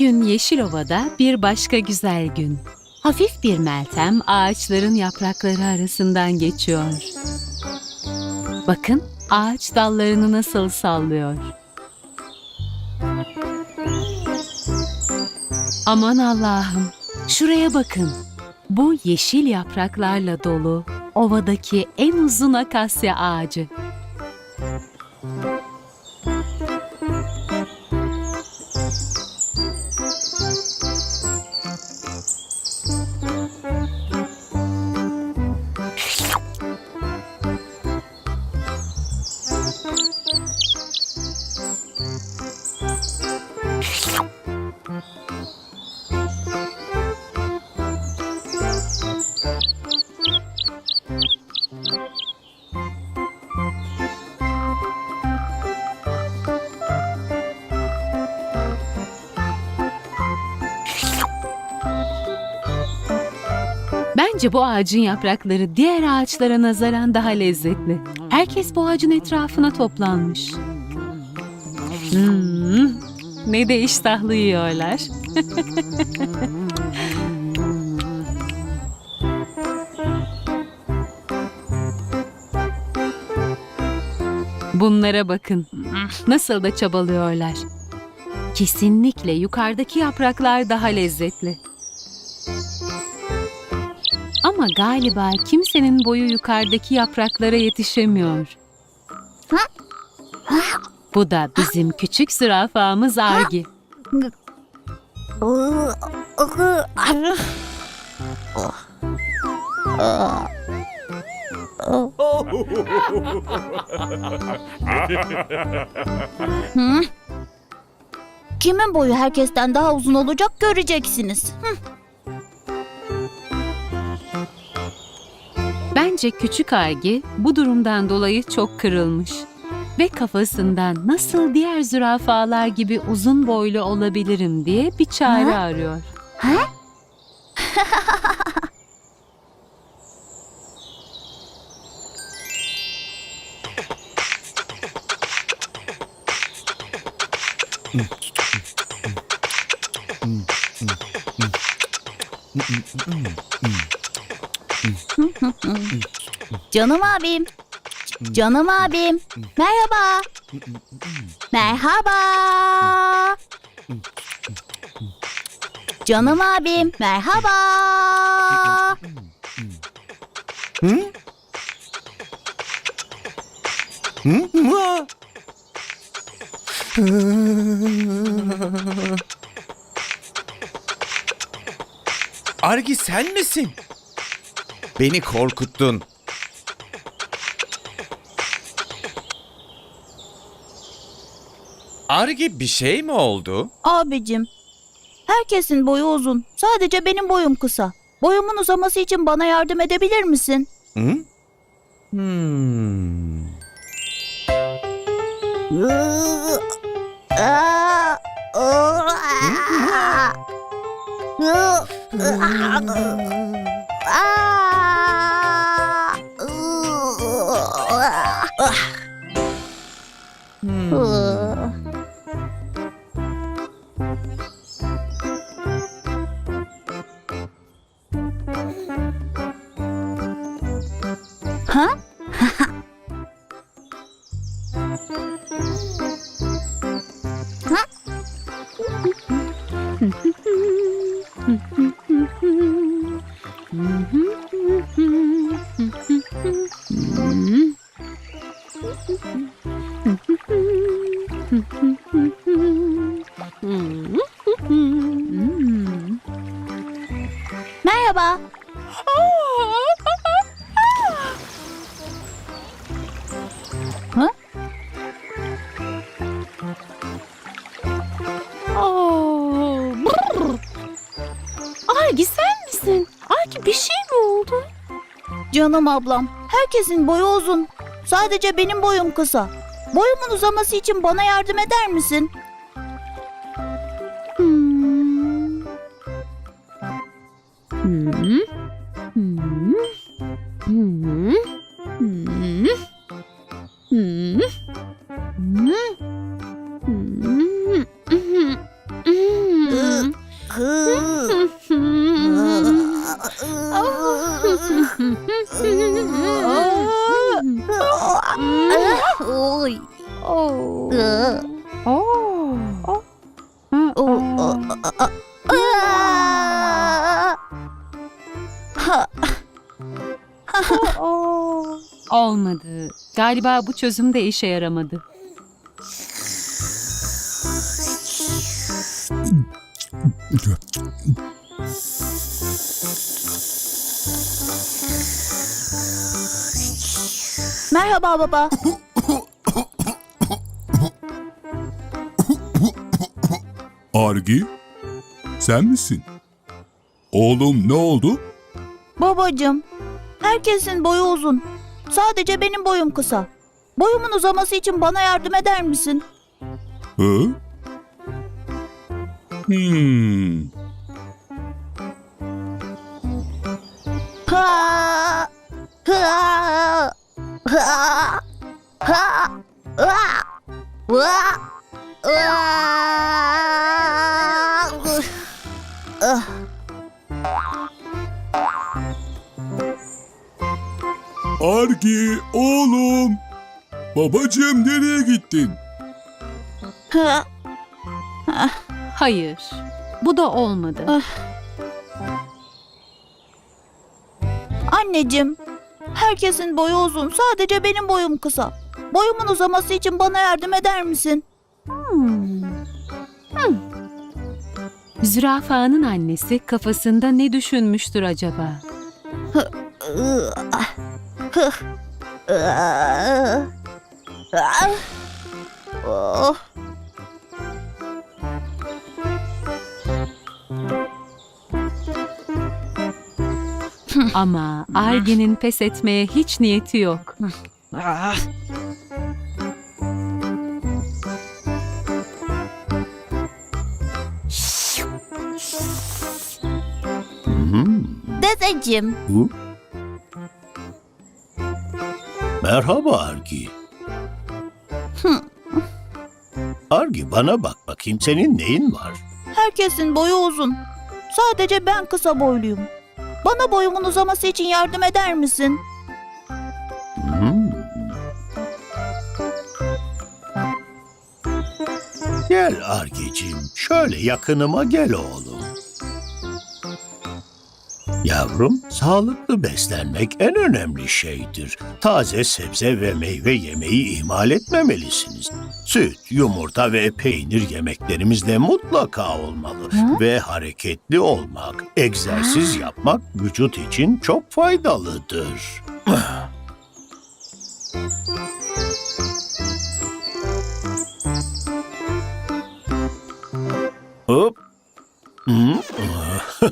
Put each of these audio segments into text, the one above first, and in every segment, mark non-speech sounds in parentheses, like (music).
gün Yeşilova'da bir başka güzel gün. Hafif bir meltem ağaçların yaprakları arasından geçiyor. Bakın ağaç dallarını nasıl sallıyor. Aman Allah'ım, şuraya bakın. Bu yeşil yapraklarla dolu ovadaki en uzun akasya ağacı. Bence bu ağacın yaprakları diğer ağaçlara nazaran daha lezzetli. Herkes bu ağacın etrafına toplanmış. Hmm, ne de iştahlı yiyorlar. (laughs) Bunlara bakın. Nasıl da çabalıyorlar. Kesinlikle yukarıdaki yapraklar daha lezzetli. Ama galiba kimsenin boyu yukarıdaki yapraklara yetişemiyor. Bu da bizim küçük zürafamız Argi. (laughs) Hı? Kimin boyu herkesten daha uzun olacak göreceksiniz. Hı. Bence küçük Argi bu durumdan dolayı çok kırılmış. Ve kafasından nasıl diğer zürafalar gibi uzun boylu olabilirim diye bir çare arıyor. Ha? (laughs) Canım abim. Canım abim. Merhaba. Merhaba. Canım abim. Merhaba. Hı? Hı? (laughs) Argi sen misin? Beni korkuttun. Argi bir şey mi oldu? Abicim. Herkesin boyu uzun. Sadece benim boyum kısa. Boyumun uzaması için bana yardım edebilir misin? Hı? Hmm. Ha? Merhaba. Ha? Brrr. Argi sen misin? Argi bir şey mi oldu? Canım ablam. Herkesin boyu uzun. Sadece benim boyum kısa. Boyumun uzaması için bana yardım eder misin? Hmm. Hmm. Hmm. Hmm. Hmm. Hmm. Hmm. (laughs) Olmadı. Galiba bu çözüm de işe yaramadı. Merhaba baba. Argi, sen misin? Oğlum ne oldu? Babacım, herkesin boyu uzun. Sadece benim boyum kısa. Boyumun uzaması için bana yardım eder misin? Hı? Hmm. Ha! Ha! Ha! Ha! Ha! Ha! Ah! Argi, oğlum. Babacığım nereye gittin? Ha! Hayır. Bu da olmadı. Anneciğim, herkesin boyu uzun. Sadece benim boyum kısa. Boyumun uzaması için bana yardım eder misin? Hmm. Hmm. Zürafanın annesi kafasında ne düşünmüştür acaba? Iı, ah, ah, oh. Ama Arge'nin pes etmeye hiç niyeti yok. Dedeciğim, Hı? Merhaba Argi. Argi bana bak bakayım senin neyin var? herkesin boyu uzun. Sadece ben kısa boyluyum. Bana boyumun uzaması için yardım eder misin? Hmm. Gel Argicim, şöyle yakınıma gel oğlum. Yavrum, sağlıklı beslenmek en önemli şeydir. Taze sebze ve meyve yemeyi ihmal etmemelisiniz. Süt, yumurta ve peynir yemeklerimizde mutlaka olmalı. Ve hareketli olmak, egzersiz yapmak vücut için çok faydalıdır. Hop. Hı? Ha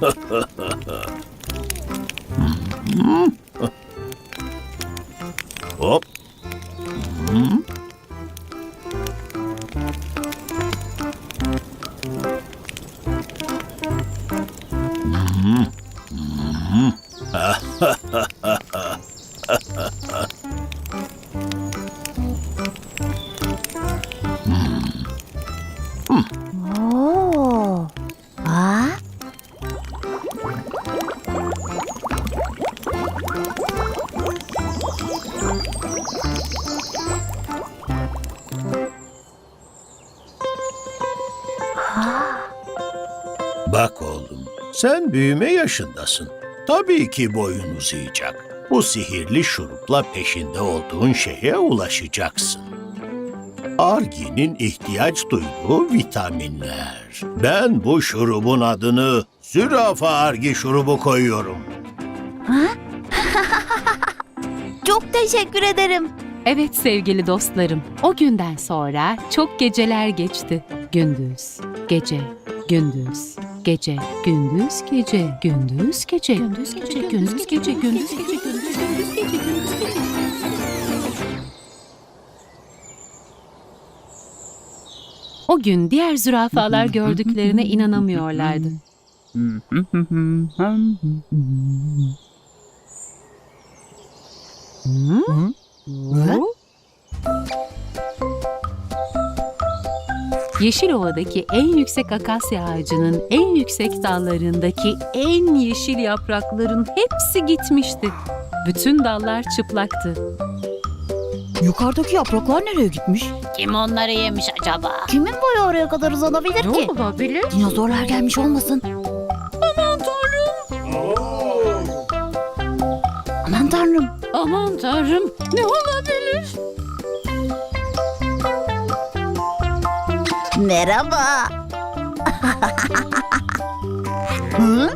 ha ha. Sen büyüme yaşındasın. Tabii ki boyun uzayacak. Bu sihirli şurupla peşinde olduğun şeye ulaşacaksın. Argi'nin ihtiyaç duyduğu vitaminler. Ben bu şurubun adını zürafa argi şurubu koyuyorum. (laughs) Çok teşekkür ederim. Evet sevgili dostlarım, o günden sonra çok geceler geçti. Gündüz, gece, gündüz, gece, gündüz, gece, gündüz, gece, gündüz, gece, gündüz, gece, gündüz, gece, gündüz, gündüz, gece, gündüz, gece. O gün diğer zürafalar gördüklerine inanamıyorlardı. Yeşilova'daki en yüksek akasya ağacının en yüksek dallarındaki en yeşil yaprakların hepsi gitmişti. Bütün dallar çıplaktı. Yukarıdaki yapraklar nereye gitmiş? Kim onları yemiş acaba? Kimin boyu oraya kadar uzanabilir ki? olabilir? Dinozorlar gelmiş olmasın. Aman tanrım. Aman tanrım ne olabilir? Merhaba. Hı?